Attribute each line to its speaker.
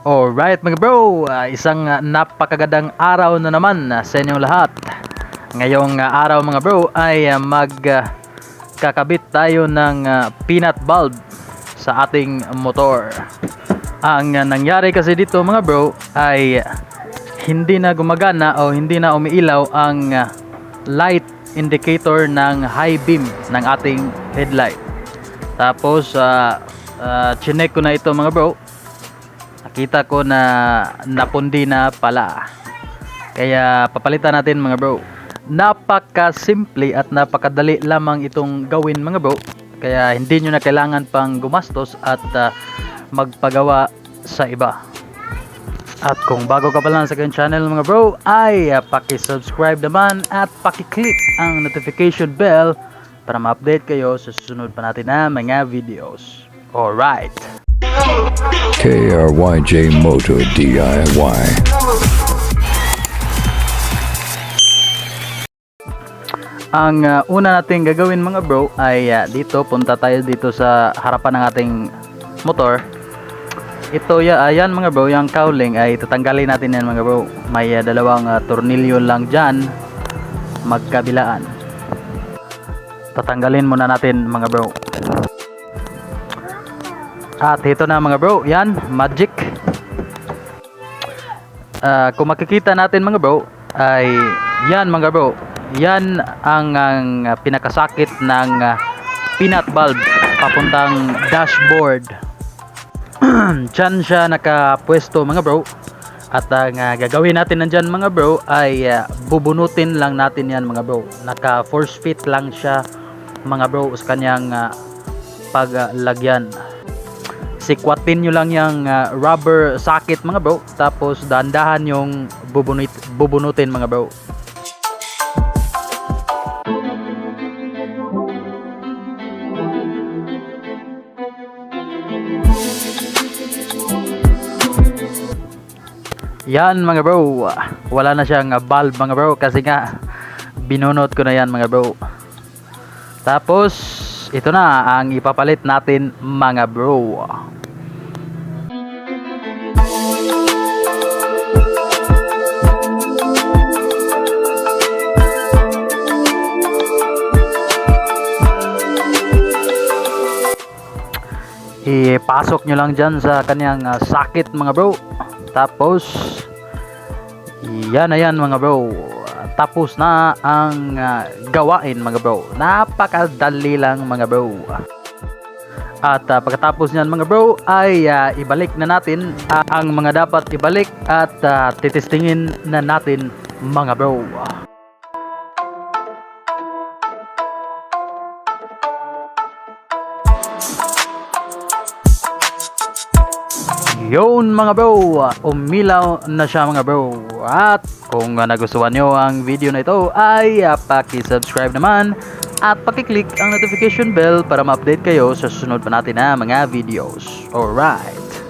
Speaker 1: Alright mga bro, ah, isang ah, napakagandang araw na naman ah, sa inyong lahat. Ngayong ah, araw mga bro ay ah, mag ah, kakabit tayo ng ah, peanut bulb sa ating motor. Ang ah, nangyari kasi dito mga bro ay hindi na gumagana o hindi na umiilaw ang ah, light indicator ng high beam ng ating headlight. Tapos uh, chinek ko na ito mga bro nakita ko na napundi na pala kaya papalitan natin mga bro napaka simple at napakadali lamang itong gawin mga bro kaya hindi nyo na kailangan pang gumastos at ah, magpagawa sa iba at kung bago ka pa lang sa aking channel mga bro ay uh, paki-subscribe naman at paki-click ang notification bell para ma-update kayo sa susunod pa natin na mga videos. Alright!
Speaker 2: KRYJ Moto DIY.
Speaker 1: Ang uh, una nating gagawin mga bro ay uh, dito, punta tayo dito sa harapan ng ating motor. Ito ya, ayan mga bro, yung cowling ay tatanggalin natin yan mga bro. May uh, dalawang uh, tornilyo lang dyan, magkabilaan. Tatanggalin muna natin mga bro. At ito na mga bro, yan, magic. Ah, kung makikita natin mga bro, ay yan mga bro, yan ang, ang pinakasakit ng ah, peanut bulb papuntang dashboard. Diyan siya nakapwesto mga bro. At ang ah, gagawin natin nandyan mga bro ay ah, bubunutin lang natin yan mga bro. Naka force fit lang siya mga bro sa kanyang ah, paglagyan. Sikwatin nyo lang yung ah, rubber socket mga bro. Tapos dahan-dahan yung bubunit, bubunutin mga bro. Yan mga bro, wala na siyang uh, bulb mga bro kasi nga binunot ko na yan mga bro. Tapos ito na ang ipapalit natin mga bro. Ipasok nyo lang dyan sa kanyang uh, socket mga bro. Tapos, yan na yan mga bro. Tapos na ang ah, gawain mga bro. Napakadali lang mga bro. At ah, pagkatapos niyan mga bro ay ah, ibalik na natin ah, ang mga dapat ibalik at ah, titestingin na natin mga bro. Yun mga bro, umilaw na siya mga bro. At kung uh, nagustuhan nyo ang video na ito ay uh, paki-subscribe naman at paki-click ang notification bell para ma-update kayo sa susunod pa natin na mga videos. Alright.